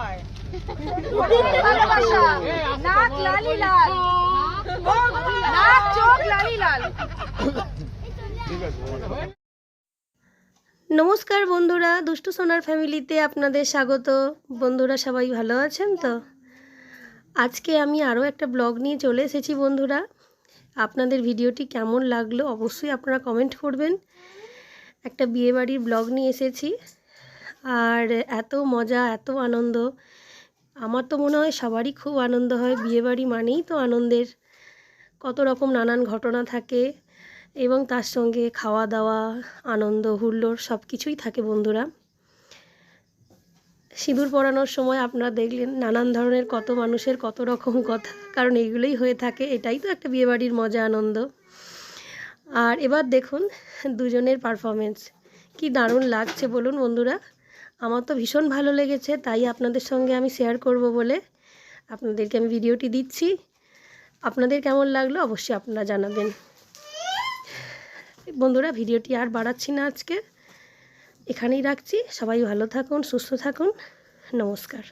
Good ভালোবাসা নাক লালি লাল। নাক চোখ লালি লাল। নমস্কার বন্ধুরা দুষ্টু সোনার ফ্যামিলিতে আপনাদের স্বাগত। বন্ধুরা সবাই ভালো আছেন তো? আজকে আমি আরও একটা ব্লগ নিয়ে চলে এসেছি বন্ধুরা। আপনাদের ভিডিওটি কেমন লাগল অবশ্যই আপনারা কমেন্ট করবেন। একটা বিয়েবাড়ির ব্লগ নিয়ে এসেছি। আর এত মজা, এত আনন্দ। আমার তো মনে হয় সবারই খুব আনন্দ হয়, বিয়েবাড়ি মানেই তো আনন্দের। কত রকম নানান ঘটনা থাকে এবং তার সঙ্গে খাওয়া দাওয়া আনন্দ, হুল্লোড় সব কিছুই থাকে বন্ধুরা। সিঁদুর পরানোর সময় আপনারা দেখলেন নানান ধরনের কত মানুষের কত রকম কথা, কারণ এইগুলোই হয়ে থাকে, এটাই তো একটা বিয়েবাড়ির মজা, আনন্দ। আর এবার দেখুন দুজনের পারফরমেন্স কি দারুণ লাগছে বলুন বন্ধুরা। আমার তো ভীষণ ভালো লেগেছে, তাই আপনাদের সঙ্গে আমি শেয়ার করব বলে আপনাদেরকে আমি ভিডিওটি দিচ্ছি। আপনাদের কেমন লাগল অবশ্যই আপনারা জানাবেন। বন্ধুরা, ভিডিওটি আর বাড়াচ্ছি না আজকে। এখানেই রাখছি। সবাই ভালো থাকুন, সুস্থ থাকুন। নমস্কার।